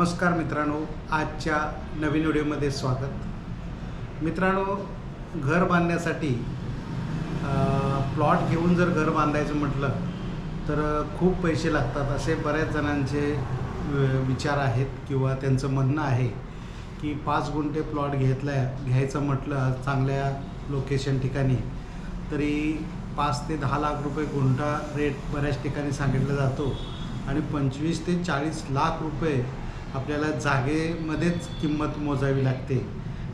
नमस्कार मित्रांनो आजच्या नवीन व्हिडिओमध्ये स्वागत. मित्रांनो घर बांधण्यासाठी प्लॉट घेऊन जर घर बांधायचं म्हटलं तर खूप पैसे लागतात असे बऱ्याच जणांचे विचार आहेत किंवा त्यांचं म्हणणं आहे की पाच गुंठे प्लॉट घेतला घ्यायचं म्हटलं चांगल्या लोकेशन ठिकाणी तरी पाच ते दहा लाख रुपये गुंठा रेट बऱ्याच ठिकाणी सांगितला जातो आणि पंचवीस ते चाळीस लाख रुपये आपल्याला जागेमध्येच किंमत मोजावी लागते.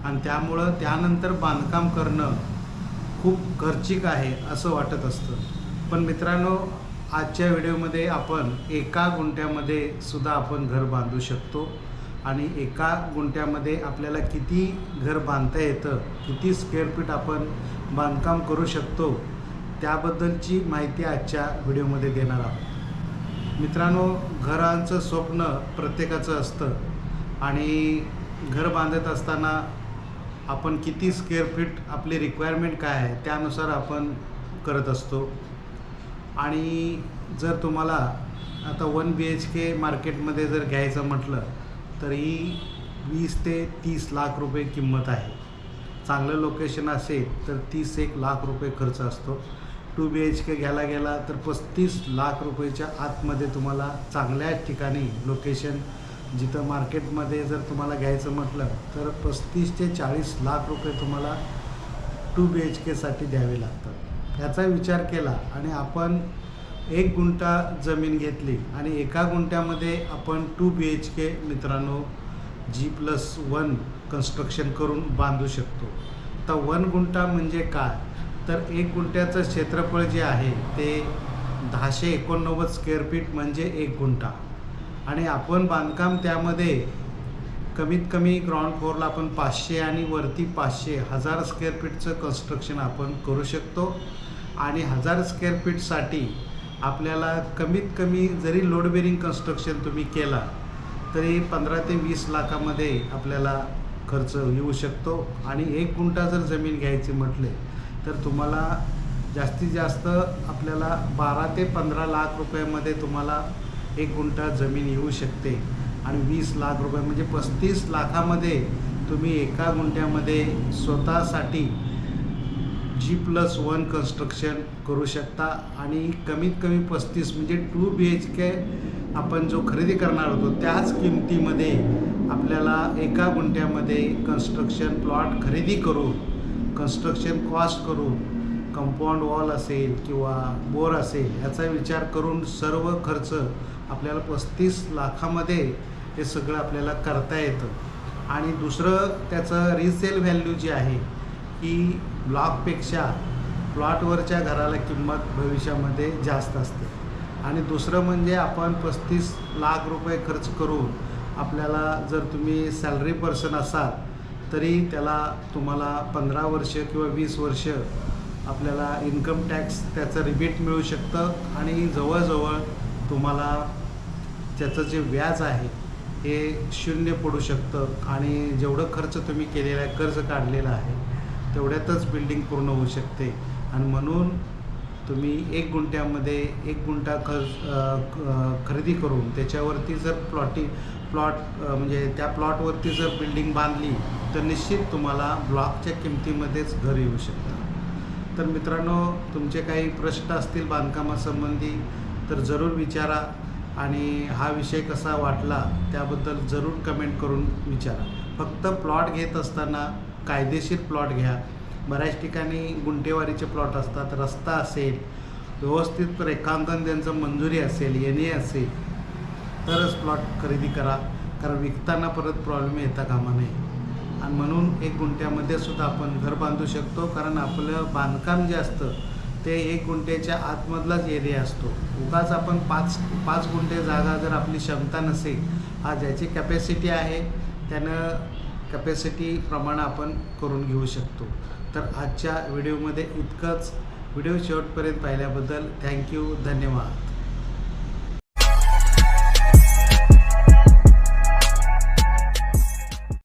आणि त्यामुळं त्यानंतर बांधकाम करणं खूप खर्चिक आहे असं वाटत असतं. पण मित्रांनो आजच्या व्हिडिओमध्ये आपण एका गुंठ्यामध्ये सुद्धा आपण घर बांधू शकतो. आणि एका गुंठ्यामध्ये आपल्याला किती घर बांधता येतं किती स्क्वेअर फीट आपण बांधकाम करू शकतो त्याबद्दलची माहिती आजच्या व्हिडिओमध्ये देणार आहोत. मित्रांनो घरांचं स्वप्न प्रत्येकाचं असतं. आणि घर बांधत असताना आपण किती स्क्वेअर फीट आपली रिक्वायरमेंट काय आहे त्यानुसार आपण करत असतो. आणि जर तुम्हाला आता वन बी एच के मार्केटमध्ये जर घ्यायचं म्हटलं तरी वीस ते तीस लाख रुपये किंमत आहे. चांगलं लोकेशन असेल तर तीस एक लाख रुपये खर्च असतो. टू बी एच के घ्यायला गेला तर पस्तीस लाख रुपयेच्या आतमध्ये तुम्हाला चांगल्या ठिकाणी लोकेशन जिथं मार्केटमध्ये जर तुम्हाला घ्यायचं म्हटलं तर पस्तीस ते चाळीस लाख रुपये तुम्हाला टू बी एच केसाठी द्यावे लागतात. याचा विचार केला आणि आपण एक गुंठा जमीन घेतली आणि एका गुंठ्यामध्ये आपण टू बी एच के मित्रांनो जी प्लस वन कन्स्ट्रक्शन करून बांधू शकतो. तर वन गुंठा म्हणजे काय? तर एक गुंठ्याचं क्षेत्रफळ जे आहे ते दहाशे एकोणनव्वद स्क्वेअर फीट म्हणजे एक गुंठा. आणि आपण बांधकाम त्यामध्ये कमीत कमी ग्राउंड फ्लोअरला आपण पाचशे आणि वरती पाचशे हजार स्क्वेअर फीटचं कन्स्ट्रक्शन आपण करू शकतो. आणि हजार स्क्वेअर फीटसाठी आपल्याला कमीत कमी जरी लोड बेरिंग कन्स्ट्रक्शन तुम्ही केला तरी पंधरा ते वीस लाखामध्ये आपल्याला खर्च येऊ शकतो. आणि एक गुंठा जर जमीन घ्यायची म्हटले तर तुम्हाला जास्तीत जास्त आपल्याला बारा ते पंधरा लाख रुपयामध्ये तुम्हाला एक गुंठा जमीन येऊ शकते. आणि वीस लाख रुपये म्हणजे पस्तीस लाखामध्ये तुम्ही एका गुंठ्यामध्ये स्वतःसाठी जी प्लस वन कन्स्ट्रक्शन करू शकता. आणि कमीत कमी पस्तीस म्हणजे टू बी एच के आपण जो खरेदी करणार होतो त्याच किमतीमध्ये आपल्याला एका गुंठ्यामध्ये कन्स्ट्रक्शन प्लॉट खरेदी करून कन्स्ट्रक्शन कॉस्ट करून कंपाऊंड वॉल असेल किंवा बोर असेल याचा विचार करून सर्व खर्च आपल्याला पस्तीस लाखामध्ये हे सगळं आपल्याला करता येतं. आणि दुसरं त्याचं रिसेल व्हॅल्यू जी आहे ही ब्लॉकपेक्षा प्लॉटवरच्या घराला किंमत भविष्यामध्ये जास्त असते. आणि दुसरं म्हणजे आपण पस्तीस लाख रुपये खर्च करून आपल्याला जर तुम्ही सॅलरी पर्सन असाल तरी त्याला तुम्हाला पंधरा वर्ष किंवा वीस वर्ष आपल्याला इन्कम टॅक्स त्याचं रिबीट मिळू शकतं आणि जवळजवळ तुम्हाला त्याचं जे व्याज आहे हे शून्य पडू शकतं. आणि जेवढं खर्च तुम्ही केलेला आहे कर्ज काढलेलं आहे तेवढ्यातच बिल्डिंग पूर्ण होऊ शकते. आणि म्हणून तुम्ही एक गुंठ्यामध्ये एक गुंठा खर्च खरेदी करून त्याच्यावरती जर प्लॉटी प्लॉट म्हणजे त्या प्लॉटवरती जर बिल्डिंग बांधली तर निश्चित तुम्हाला ब्लॉकच्या किमतीमध्येच घर येऊ शकतं तर मित्रांनो तुमचे काही प्रश्न असतील बांधकामासंबंधी तर जरूर विचारा आणि हा विषय कसा वाटला त्याबद्दल जरूर कमेंट करून विचारा. फक्त प्लॉट घेत असताना कायदेशीर प्लॉट घ्या. बऱ्याच ठिकाणी गुंठेवारीचे प्लॉट असतात रस्ता असेल व्यवस्थित रेखांकन त्यांचं मंजुरी असेल येणे असेल तरच प्लॉट खरेदी करा. कारण विकताना परत प्रॉब्लेम येता कामा नये. आणि म्हणून एक गुंठ्यामध्ये सुद्धा आपण घर बांधू शकतो. कारण आपलं बांधकाम जे असतं ते एक गुंठ्याच्या आतमधलाच एरिया असतो. उगाच आपण पाच पाच गुंठे जागा जर आपली क्षमता नसेल हा ज्याची कॅपॅसिटी आहे त्यानं कॅपॅसिटीप्रमाणे आपण करून घेऊ शकतो. तर आजच्या व्हिडिओमध्ये इतकंच. व्हिडिओ शेवटपर्यंत पाहिल्याबद्दल थँक्यू धन्यवाद.